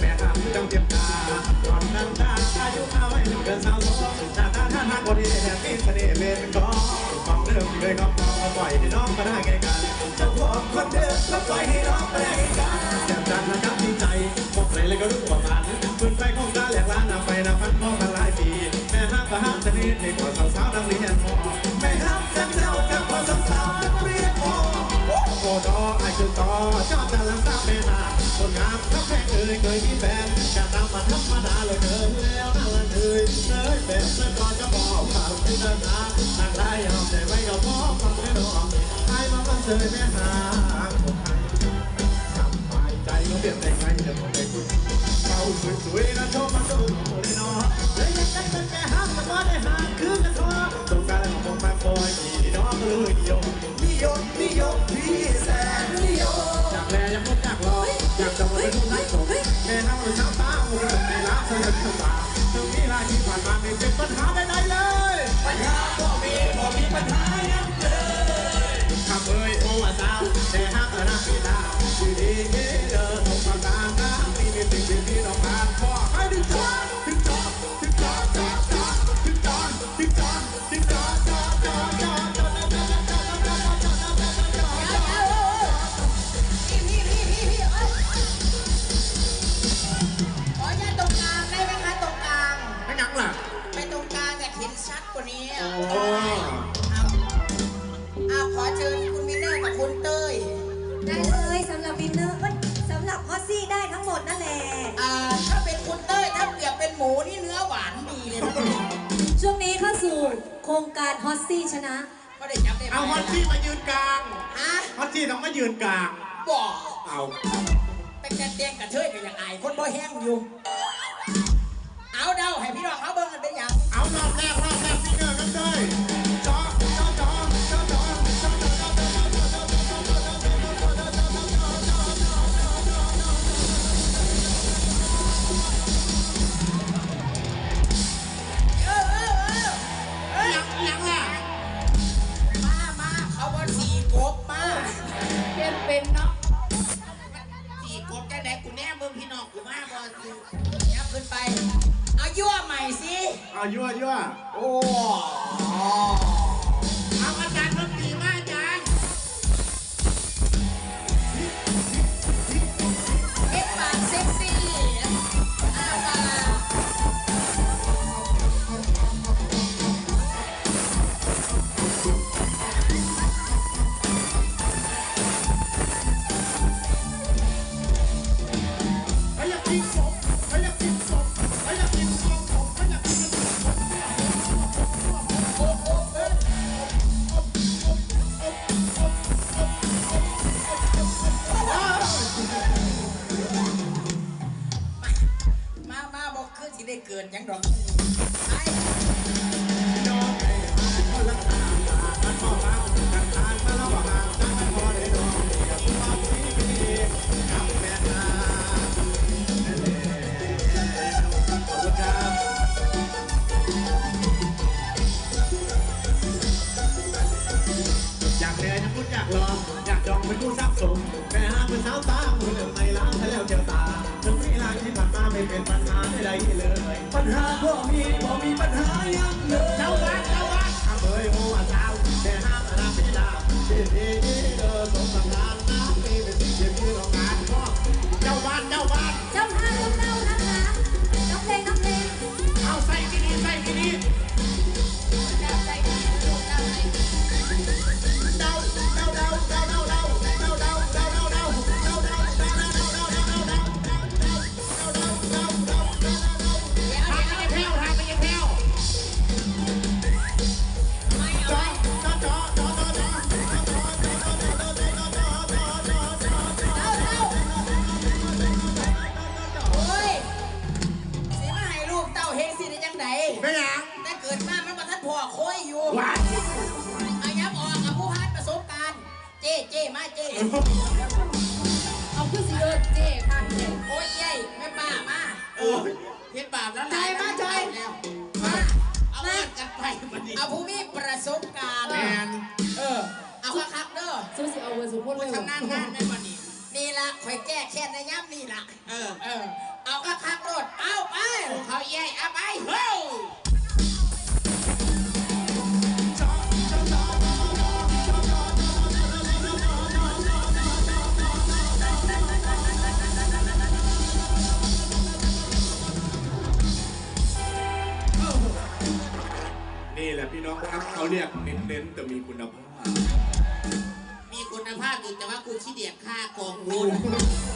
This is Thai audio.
แม่ห้าจ้งเจ็บตาตอนนั้นตาอายุเขาไม่เกินสาวสองหาตาท่าทางคนที่แอบมีเสน่ห์เป็นกองกองเริ่มเคยกองกองปล่อยให้น้องมาได้ไงกันเจะาของคนเดิมก็ปล่อยให้น้องมาได้ไกันแจ่มจันทร์นะครับดีใจบอกเลเลยก็รู้ว่ามานพื้นไฟของตาแหลกล้านนาไปนาพันมองมาหลายปีแม่ห้ามก็ห้ามเสน่ห์ในกว่าสาวๆาวนักเรียนมอแม่ห้ามกันเจ้ากับกว่าสาวสาวนักเรียนมอโอ้โหดอไอ้คือต่อจอดจันทร์ลังตา ถ้าแค่เอ่ยเคยมีแฟนจะนำมาธรรมดาเลยเดินแล้วน่าลยเหนื่อยเหนื่อยแบนั้นก็บอกข่าวที่เดินหาทางได้ยอมแต่ไม่ยอมมองฟังไม่รอกให้มาบังเลยแม่หาคนไททำหาใจเขาเปลี่ยนแต่งไงจะบอกให้คุณเขาสวยๆนะชอบมาดูเลยเนาะ ว่านี้อะโอ้อะอ่ขอเชิญคุณวินเนอร์กับคุณเต้ยได้เลยสำหรับวินเนอร์สำหรับพอสซี่ได้ทั้งหมดนั่นแหละอ่าถ้าเป็นคุณเต้ยถ้าเปรียบเป็นหมูนี่เนื้อหวานดีเลยช่วงนี้เข้าสู่โครงการฮอสซี่ชนะ ก็ได้จำได้ไหมเอาฮอตซี่มายืนกลางฮะฮอตซี่ต้องมายืนกลาง บอกเอาเป็แต่เตียงกระเทยกับอยังไงคนบ่แห้งอยู่ เอาเดาให้พี่รองเขาเบิ่งกันเป็นอย่าง มามาเขาว่าสี่กมาเล่นเป็นเนาะสี่กบจไหนกูแน่เบิ่งพี่น้องกูมาบอสูยัขึ้นไป เอายั่วใหม่สิ 啊一万一万。哇啊 เจ้าบ้านเจ้าบ้าน เจ้าค่ะ เจ๊มาเจ๊เอาขึ้นสิเดินเจ๊ข้างเจ๊โอ้ยเย้แม่ป้ามาเออเฮ็ดบาปแล้วใจมาใจแล้วมาเอาเงินกันไปมันนี่เอาผู้มีประสบการณ์แมนเออเอาคักๆเด้อสู้สิเอาเงินสุพจน์ผู้เลยชำนาญงานในวันนี้นี่ละละข่อยแก้แค้นในย่ำนี่ล่ะเออเออเอาคักคักๆโลดเอาไปเขาแย่เอาไปเฮ้ย ครับเขาเรียกเน้นๆแต่มีคุณภาพ มีคุณภาพอยู่แต่ว่ากูขี้เดียดค่ากองบุญเอาไปบ่คืน